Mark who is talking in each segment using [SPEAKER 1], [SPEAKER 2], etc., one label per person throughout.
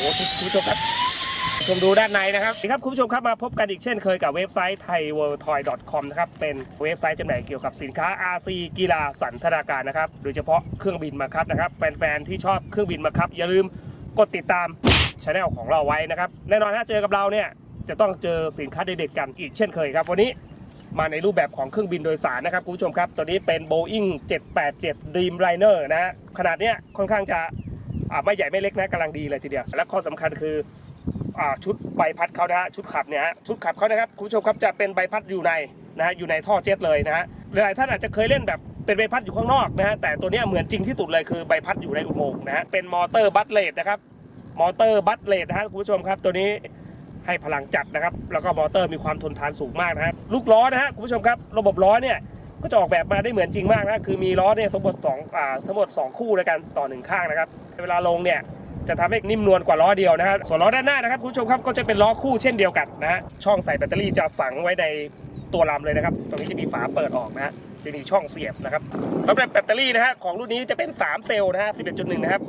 [SPEAKER 1] คุณผู้ชมครับชมดูด้านในนะครับสวัสดีครับคุณผู้ชมครับมาพบกันอีกเช่นเคยกับเว็บไซต์ thaiworldtoy.com นะครับเป็นเว็บไซต์จำหน่ายเกี่ยวกับสินค้า RC กีฬาสันทนาการนะครับโดยเฉพาะเครื่องบินมาครับนะครับแฟนๆที่ชอบเครื่องบินมาครับ อย่าลืมกดติดตามช anel ของเราไว้นะครับแน่นอนถ้าเจอกับเราเนี่ยจะต้องเจอสินค้าเด็ดๆกันอีกเช่นเคยครับ วันนี้มาในรูปแบบของเครื่องบินโดยสารนะครับคุณผู้ชมครับตัวนี้เป็น Boeing 787 Dreamliner นะฮะขนาดเนี้ยค่อนข้างจะ ไม่ใหญ่ไม่เล็กนะกำลังดีเลยทีเดียว และข้อสำคัญคืออ่าชุดใบพัดเขานะฮะชุดขับเนี่ยฮะชุดขับเขานะครับคุณผู้ชมครับจะเป็นใบพัดอยู่ในนะฮะอยู่ในท่อเจ็ตเลยนะฮะหลายท่านอาจจะเคยเล่นแบบเป็นใบพัดอยู่ข้างนอกนะฮะแต่ตัวเนี้ยเหมือนจริงที่สุดเลยคือใบพัดอยู่ในอุโมงค์นะฮะเป็นมอเตอร์บัตเลดนะครับมอเตอร์บัตเลดนะฮะคุณผู้ชมครับตัวนี้ให้พลังจัดนะครับ แล้วก็มอเตอร์มีความทนทานสูงมากนะครับลูกล้อนะฮะคุณผู้ชมครับ ระบบล้อเนี่ย ก็จะออกแบบมาได้เหมือนจริงมากนะคือมีล้อเนี่ยทั้งหมดสองอ่าทั้งหมดสองคู่ด้วยกันต่อหนึ่งข้างนะครับเวลาลงเนี่ยจะทำให้นิ่มนวลกว่าล้อเดียวนะครับส่วนล้อด้านหน้านะครับคุณผู้ชมครับก็จะเป็นล้อคู่เช่นเดียวกันนะฮะช่องใส่แบตเตอรี่จะฝังไว้ในตัวลำเลยนะครับ ตรงนี้จะมีฝาเปิดออกนะฮะจะมีช่องเสียบนะครับสำหรับแบตเตอรี่นะฮะของรุ่นนี้จะเป็น 3 เซลล์นะฮะ11.1 นะครับ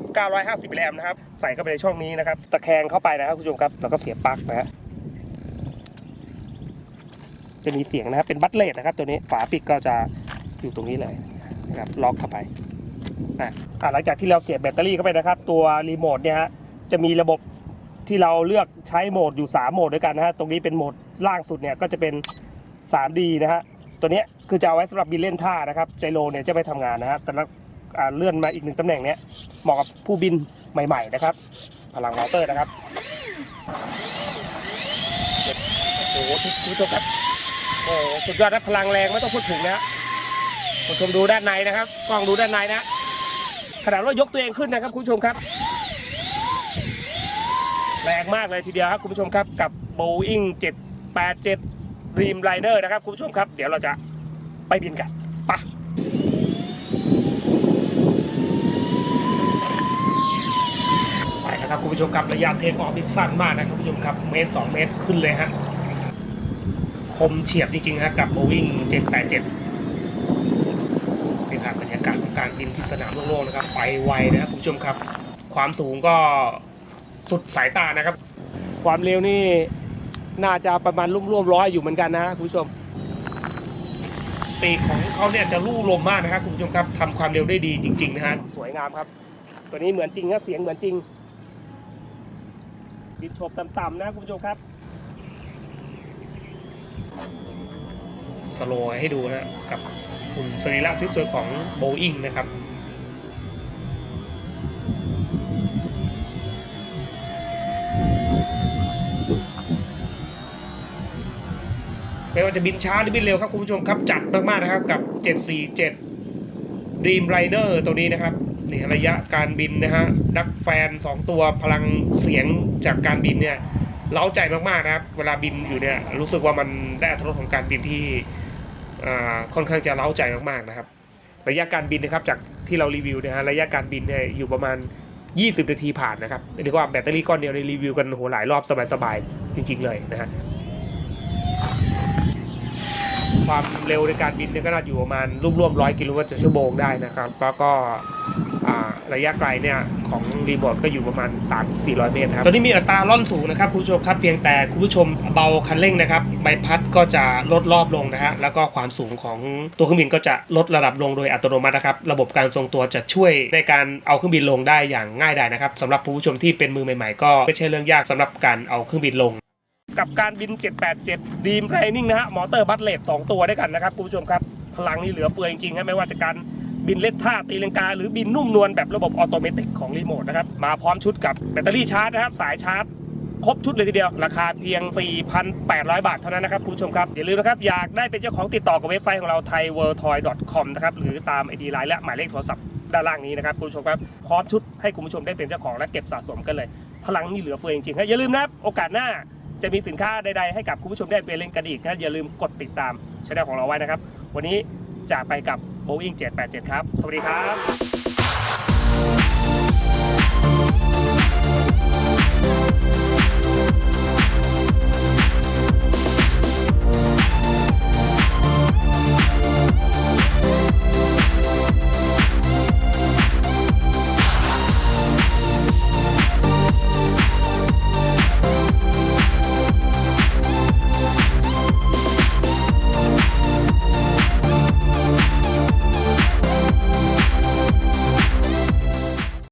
[SPEAKER 1] 950มิลลิแอมป์นะครับ ใส่เข้าไปในช่องนี้นะครับ ตะแคงเข้าไปนะครับคุณผู้ชมครับ แล้วก็เสียบปลั๊กนะฮะ จะมีเสียงนะครับเป็นบัตเลสนะครับ ตัวนี้ฝาปิดก็จะอยู่ตรงนี้เลยนะครับล็อกเข้าไปอะหลังจากที่เราเสียบแบตเตอรี่เข้าไปนะครับ ตัวรีโมทเนี่ยฮะจะมีระบบที่เราเลือกใช้โหมดอยู่ 3 โหมดด้วยกันนะฮะตรงนี้เป็นโหมดล่างสุดเนี่ยก็จะเป็น 3D นะฮะตัวนี้คือจะเอาไว้สำหรับบินเล่นท่านะครับไจโรเนี่ยจะไม่ทำงานนะฮะแต่ละอ่าเลื่อนมาอีกหนึ่งตำแหน่งเนี้ยเหมาะกับผู้บินใหม่ๆนะครับ พลังมอเตอร์นะครับโอ้โหทุกผู้ชมครับ อ้สุดยอดนะพลังแรงไม่ต้องพูดถึงนะผู้ชมดูด้านในนะครับ กล้องดูด้านในนะขนาดว่ายกตัวเองขึ้นนะครับคุณผู้ชมครับ แรงมากเลยทีเดียวครับคุณผู้ชมครับกับ Boeing 787 Dreamliner นะครับคุณผู้ชมครับ เดี๋ยวเราจะไปบินกันไปะไปนะครับคุณผู้ชมครับระยะเทคออฟนี่สั้นมากนะครับคุณผู้ชมครับเมตรสองเมตรขึ้นเลยฮะ มเฉียบจริงๆฮะกับ Boeing 787นี่ครับบรรยากาศของการบินที่สนามโล่งๆนะครับ ไปไวนะครับคุณผู้ชมครับ ความสูงก็สุดสายตานะครับ ความเร็วนี่น่าจะประมาณร่วมๆร้อยอยู่เหมือนกันนะคุณผู้ชมปีกของเขาเนี่ยจะลู่ลมมากนะครับคุณผู้ชมครับทำความเร็วได้ดีจริง ๆ นะฮะสวยงามครับ ตัวนี้เหมือนจริงนะเสียงเหมือนจริงบินโฉบต่ำๆนะคุณผู้ชมครับ สโลว์ให้ดูนะกับหุ่นสรีระที่สวยของโบอิงนะครับไม่ว่าจะบินช้าหรือบินเร็วครับคุณผู้ชมครับ จัดมากๆนะครับกับ 747 Dream Rider ตัวนี้นะครับนี่ระยะการบินนะฮะดักแฟน 2 ตัวพลังเสียงจากการบินเนี่ย เล้าใจมากๆนะครับ เวลาบินอยู่เนี่ย รู้สึกว่ามันได้อัตรสของการบินที่อ่าค่อนข้างจะเล้าใจมากๆนะครับ ระยะการบินนะครับจากที่เรารีวิวนะฮะระยะการบินเนี่ยอยู่ประมาณ 20 นาทีผ่านนะครับเรียกว่าแบตเตอรี่ก้อนเดียวในรีวิวกันโหหลายรอบสบายๆจริง ๆ เลยนะฮะความเร็วในการบินเนี่ยก็น่าจะอยู่ประมาณร่วมๆร้อยกิโลเมตรต่อชั่วโมงได้นะครับ แล้วก็ ระยะไกลเนี่ยของรีโมทก็อยู่ประมาณ 3-400 เมตรครับตอนนี้มีอัตราล่อนสูงนะครับคุณผู้ชมครับเพียงแต่คุณผู้ชมเบาคันเร่งนะครับใบพัดก็จะลดรอบลงนะฮะแล้วก็ความสูงของตัวเครื่องบินก็จะลดระดับลงโดยอัตโนมัตินะครับระบบการทรงตัวจะช่วยในการเอาเครื่องบินลงได้อย่างง่ายดายนะครับสำหรับผู้ชมที่เป็นมือใหม่ๆ ก็ไม่ใช่เรื่องยากสำหรับการเอาเครื่องบินลงกับการบิน 787 Dream Training นะฮะ มอเตอร์บัตเลต2ตัวด้วยกันนะครับ คุณผู้ชมครับ พลังนี่เหลือเฟือจริงๆนะไม่ว่าจะการ บินเล่นท่าตีลังกา หรือบินนุ่มนวลแบบระบบออโตเมติกของรีโมทนะครับ มาพร้อมชุดกับแบตเตอรี่ชาร์จนะครับ สายชาร์จ ครบชุดเลยทีเดียว ราคาเพียง 4,800 บาทเท่านั้นนะครับคุณผู้ชมครับ อย่าลืมนะครับ อยากได้เป็นเจ้าของติดต่อกับเว็บไซต์ของเรา thaiworldtoy.com นะครับหรือตามไอดีไลน์และหมายเลขโทรศัพท์ด้านล่างนี้นะครับคุณผู้ชมครับพร้อมชุดให้คุณผู้ชมได้เป็นเจ้าของและเก็บสะสมกันเลย พลังนี่เหลือเฟือจริงๆครับอย่าลืมนะครับโอกาสหน้าจะมีสินค้าใดๆให้กับคุณผู้ชมได้ไปเล่นกันอีกนะอย่าลืมกดติดตามช่องของเราไว้นะครับ วันนี้จากไปกับ Boeing 787 ครับ สวัสดีครับ